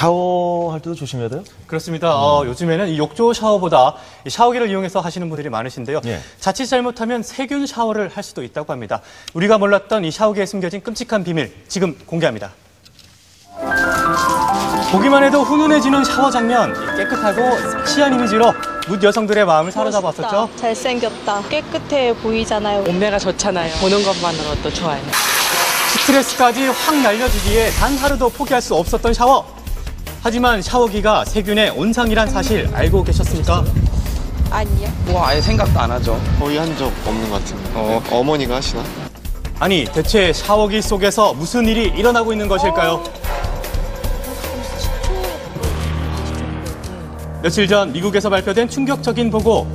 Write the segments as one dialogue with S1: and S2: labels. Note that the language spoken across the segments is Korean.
S1: 샤워할 때도 조심해야 돼요?
S2: 그렇습니다. 어, 요즘에는 이 욕조 샤워보다 이 샤워기를 이용해서 하시는 분들이 많으신데요.
S1: 예.
S2: 자칫 잘못하면 세균 샤워를 할 수도 있다고 합니다. 우리가 몰랐던 이 샤워기에 숨겨진 끔찍한 비밀 지금 공개합니다. 보기만 해도 훈훈해지는 샤워 장면, 이 깨끗하고 섹시한 이미지로 묻 여성들의 마음을 사로잡았었죠.
S3: 멋있다. 잘생겼다. 깨끗해 보이잖아요.
S4: 몸매가 좋잖아요. 보는 것만으로도 좋아요.
S2: 스트레스까지 확 날려주기에 단 하루도 포기할 수 없었던 샤워. 하지만 샤워기가 세균의 온상이란 사실 알고 계셨습니까?
S3: 아니요.
S5: 뭐 아예 생각도 안 하죠.
S6: 거의 한 적 없는 것 같은데. 어, 어머니가 하시나?
S2: 아니, 대체 샤워기 속에서 무슨 일이 일어나고 있는 것일까요? 며칠 전 미국에서 발표된 충격적인 보고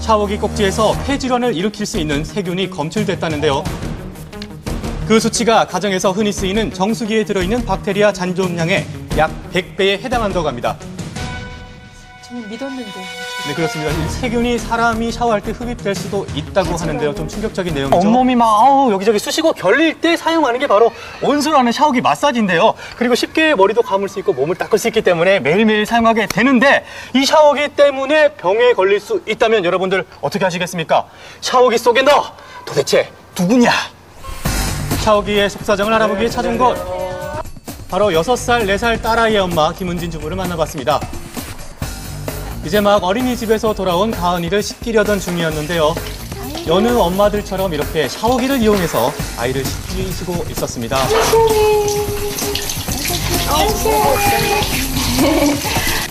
S2: 샤워기 꼭지에서 폐질환을 일으킬 수 있는 세균이 검출됐다는데요. 그 수치가 가정에서 흔히 쓰이는 정수기에 들어있는 박테리아 잔존량의 약 100배에 해당한다고 합니다.
S4: 저는 믿었는데.
S2: 네, 그렇습니다. 이 세균이 사람이 샤워할 때 흡입될 수도 있다고 하는데요. 좀 충격적인 내용이죠.
S7: 온몸이 막 아우 여기저기 쑤시고 결릴 때 사용하는 게 바로 온수라는 샤워기 마사지인데요. 그리고 쉽게 머리도 감을 수 있고 몸을 닦을 수 있기 때문에 매일매일 사용하게 되는데 이 샤워기 때문에 병에 걸릴 수 있다면 여러분들 어떻게 하시겠습니까? 샤워기 속에 너 도대체 누구냐?
S2: 샤워기의 속사정을 알아보기 위해 찾은 곳. 바로 6살, 4살 딸아이의 엄마 김은진 주부를 만나봤습니다. 이제 막 어린이집에서 돌아온 가은이를 씻기려던 중이었는데요. 여느 엄마들처럼 이렇게 샤워기를 이용해서 아이를 씻기시고 있었습니다.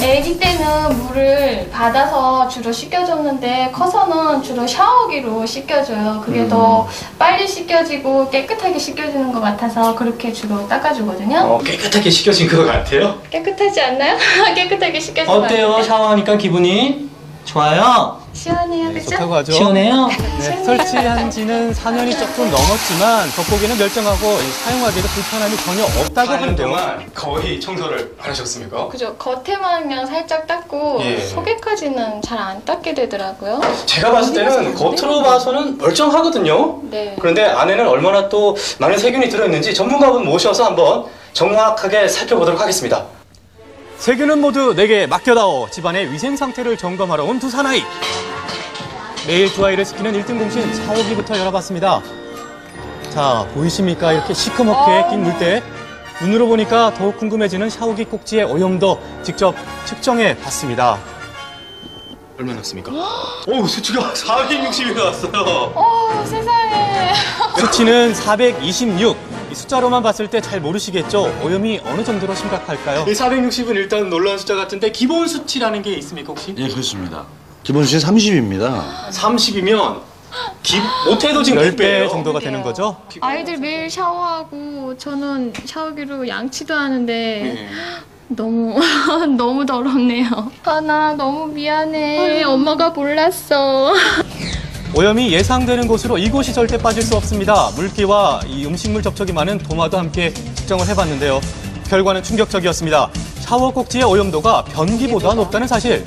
S8: 애기 때는 물을 받아서 주로 씻겨줬는데 커서는 주로 샤워기로 씻겨줘요. 그게 더 빨리 씻겨지고 깨끗하게 씻겨지는 것 같아서 그렇게 주로 닦아주거든요.
S7: 어, 깨끗하게 씻겨진 것 같아요.
S8: 깨끗하지 않나요? 깨끗하게 씻겨진 것
S7: 어때요?
S8: 같아요.
S7: 샤워하니까 기분이 좋아요?
S8: 시원해요, 그죠?
S2: 좋다고 하죠.
S7: 시원해요?
S2: 네, 설치한 지는 4년이 조금 넘었지만 겉보기는 멀쩡하고 사용하기에도 불편함이 전혀 없다고 하는데요.
S7: 거의 청소를 안 하셨습니까?
S8: 그죠. 겉에만 그냥 살짝 닦고
S7: 예.
S8: 속에까지는 잘 안 닦게 되더라고요.
S7: 제가 봤을 때는 겉으로 봐서는 멀쩡하거든요.
S8: 네.
S7: 그런데 안에는 얼마나 또 많은 세균이 들어있는지 전문가분 모셔서 한번 정확하게 살펴보도록 하겠습니다.
S2: 세균은 모두 내게 맡겨다오. 집안의 위생 상태를 점검하러 온 두 사나이. 매일 두 아이를 시키는 1등 공신 샤워기부터 열어봤습니다. 자, 보이십니까? 이렇게 시커멓게 낀 물때. 눈으로 보니까 더욱 궁금해지는 샤워기 꼭지의 오염도 직접 측정해 봤습니다.
S7: 얼마나 났습니까? 오, 수치가 460이 나왔어요.
S8: 어, 세상에.
S2: 수치는 426. 이 숫자로만 봤을 때 잘 모르시겠죠? 오염이 어느 정도로 심각할까요?
S7: 이 460은 일단 놀라운 숫자 같은데 기본 수치라는 게 있습니까 혹시?
S1: 예, 그렇습니다. 기본 수준 30입니다.
S7: 30이면 기, 못해도 지금
S2: 10배
S7: 10배예요.
S2: 정도가 되는 거죠?
S8: 아이들 매일 샤워하고 저는 샤워기로 양치도 하는데
S7: 네.
S8: 너무 너무 더럽네요. 하나 너무 미안해. 엄마가 몰랐어.
S2: 오염이 예상되는 곳으로 이곳이 절대 빠질 수 없습니다. 물기와 이 음식물 접촉이 많은 도마도 함께 측정을 해봤는데요. 결과는 충격적이었습니다. 샤워 꼭지의 오염도가 변기보다 높다는 사실.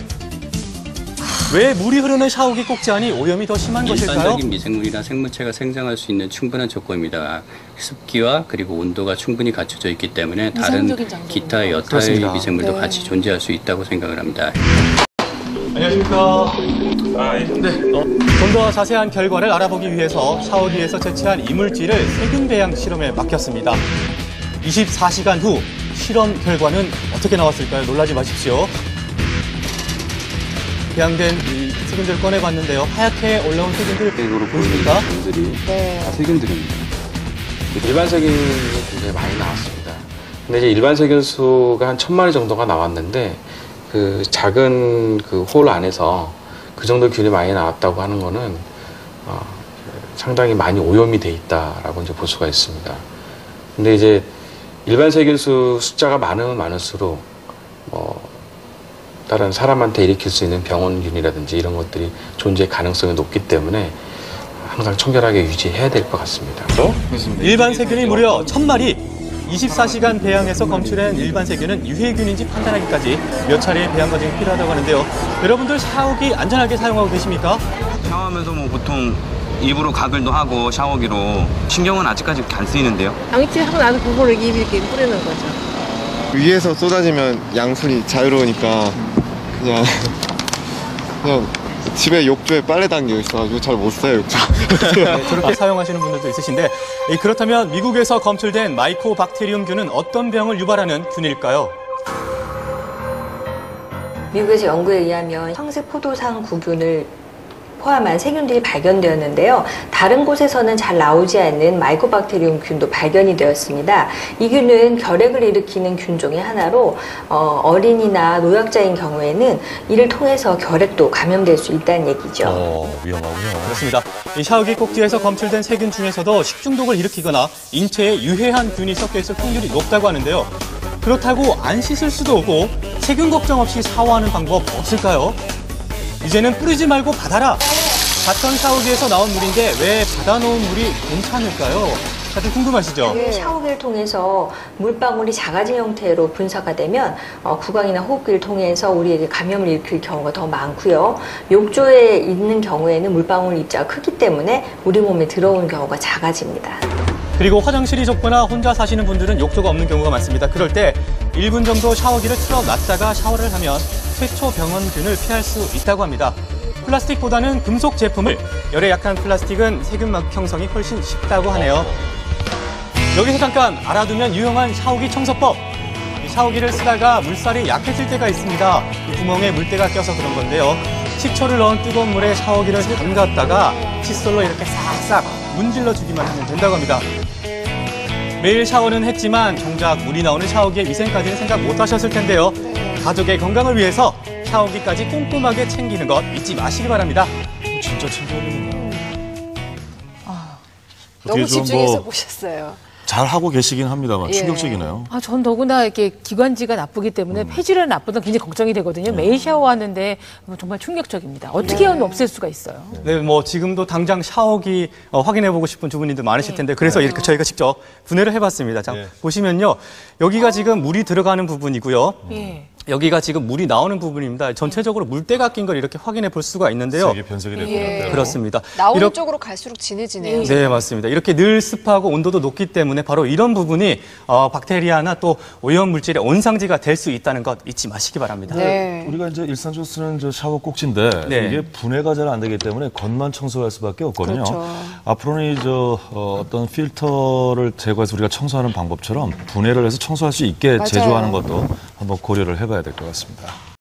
S2: 왜 물이 흐르는 샤워기 꼭지 안이 오염이 더 심한 것일까요?
S9: 일반적인 미생물이나 생물체가 생장할 수 있는 충분한 조건입니다. 습기와 그리고 온도가 충분히 갖춰져 있기 때문에 다른. 기타 여타의
S2: 그렇습니다.
S9: 미생물도
S4: 네.
S9: 같이 존재할 수 있다고 생각을 합니다.
S2: 안녕하십니까. 네. 좀 더 자세한 결과를 알아보기 위해서 샤워기에서 채취한 이물질을 세균 배양 실험에 맡겼습니다. 24시간 후 실험 결과는 어떻게 나왔을까요? 놀라지 마십시오. 배양된 이 세균들 꺼내봤는데요. 하얗게 올라온 세균들
S10: 으로
S2: 보이십니까?
S10: 보이는 분들이 다 세균들입니다. 일반 세균이 굉장히 많이 나왔습니다. 근데 이제 일반 세균 수가 한 천 마리 정도가 나왔는데 그 작은 그 홀 안에서 그 정도 균이 많이 나왔다고 하는 거는 어, 상당히 많이 오염이 돼 있다라고 이제 볼 수가 있습니다. 근데 이제 일반 세균 수 숫자가 많으면 많을수록 뭐 다른 사람한테 일으킬 수 있는 병원균이라든지 이런 것들이 존재 가능성이 높기 때문에 항상 청결하게 유지해야 될 것 같습니다.
S2: 일반 세균이 무려 1000마리. 24시간 배양해서 검출한 일반 세균은 유해균인지 판단하기까지 몇 차례의 배양 과정이 필요하다고 하는데요. 여러분들 샤워기 안전하게 사용하고 계십니까?
S5: 샤워하면서 뭐 보통 일부러 가글도 하고 샤워기로 신경은 아직까지 안 쓰이는데요.
S4: 양치하고 나서 그거를 입에 이렇게 뿌리는 거죠.
S6: 위에서 쏟아지면 양손이 자유로우니까 그냥 그냥 집에 욕조에 빨래 담겨 있어가지고 잘 못 써요 욕조.
S2: 네, 저렇게 사용하시는 분들도 있으신데 이, 그렇다면 미국에서 검출된 마이코박테리움균은 어떤 병을 유발하는 균일까요?
S11: 미국에서 연구에 의하면 황색 포도상 구균을 포함한 세균들이 발견되었는데요. 다른 곳에서는 잘 나오지 않는 마이코박테리움 균도 발견이 되었습니다. 이 균은 결핵을 일으키는 균 중의 하나로 어, 린이나 노약자인 경우에는 이를 통해서 결핵도 감염될 수 있다는 얘기죠.
S1: 어, 위험하군요.
S2: 그렇습니다. 이 샤워기 꼭지에서 검출된 세균 중에서도 식중독을 일으키거나 인체에 유해한 균이 섞여 있을 확률이 높다고 하는데요. 그렇다고 안 씻을 수도 없고 세균 걱정 없이 샤워하는 방법 없을까요? 이제는 뿌리지 말고 받아라. 받던 샤워기에서 나온 물인데 왜 받아놓은 물이 괜찮을까요? 다들 궁금하시죠?
S11: 그 샤워기를 통해서 물방울이 작아진 형태로 분사가 되면 어, 구강이나 호흡기를 통해서 우리에게 감염을 일으킬 경우가 더 많고요. 욕조에 있는 경우에는 물방울 입자가 크기 때문에 우리 몸에 들어오는 경우가 작아집니다.
S2: 그리고 화장실이 좁거나 혼자 사시는 분들은 욕조가 없는 경우가 많습니다. 그럴 때 1분 정도 샤워기를 틀어놨다가 샤워를 하면 최초 병원균을 피할 수 있다고 합니다. 플라스틱보다는 금속 제품을 열에 약한 플라스틱은 세균막 형성이 훨씬 쉽다고 하네요. 여기서 잠깐 알아두면 유용한 샤워기 청소법. 이 샤워기를 쓰다가 물살이 약해질 때가 있습니다. 이 구멍에 물때가 껴서 그런 건데요. 식초를 넣은 뜨거운 물에 샤워기를 담갔다가 칫솔로 이렇게 싹싹 문질러 주기만 하면 된다고 합니다. 매일 샤워는 했지만 정작 물이 나오는 샤워기의 위생까지는 생각 못 하셨을 텐데요. 가족의 건강을 위해서 샤워기까지 꼼꼼하게 챙기는 것 잊지 마시기 바랍니다.
S1: 진짜 챙겨야겠네요.
S12: 너무
S1: 어떻게 좀
S12: 집중해서
S1: 뭐
S12: 보셨어요.
S1: 잘 하고 계시긴 합니다만
S12: 예.
S1: 충격적이네요.
S4: 아, 전 더구나 이렇게 기관지가 나쁘기 때문에 폐질환 나쁘다 굉장히 걱정이 되거든요. 매일 샤워하는데 뭐 정말 충격적입니다. 어떻게 하면 없앨 수가 있어요?
S2: 네, 뭐 지금도 당장 샤워기 어, 확인해 보고 싶은 주부님들 많으실 텐데 그래서 이렇게 저희가 직접 분해를 해봤습니다. 자
S1: 예.
S2: 보시면요, 여기가 지금 물이 들어가는 부분이고요.
S4: 예.
S2: 여기가 지금 물이 나오는 부분입니다. 전체적으로 물때가 낀 걸 이렇게 확인해 볼 수가 있는데요.
S1: 색이 변색이 되고
S12: 예.
S2: 그렇습니다.
S12: 나오는
S2: 이렇게-
S12: 쪽으로 갈수록 진해지네요.
S2: 네, 맞습니다. 이렇게 늘 습하고 온도도 높기 때문에 바로 이런 부분이 어, 박테리아나 또 오염 물질의 온상지가 될 수 있다는 것 잊지 마시기 바랍니다.
S12: 네.
S1: 우리가 이제 일상적으로 쓰는 저 샤워 꼭지인데
S2: 네.
S1: 이게 분해가 잘 안 되기 때문에 겉만 청소할 수밖에 없거든요.
S12: 그렇죠.
S1: 앞으로는 이저 어, 어떤 필터를 제거해서 우리가 청소하는 방법처럼 분해를 해서 청소할 수 있게
S12: 맞아요.
S1: 제조하는 것도 한번 고려를 해봐야 될 것 같습니다.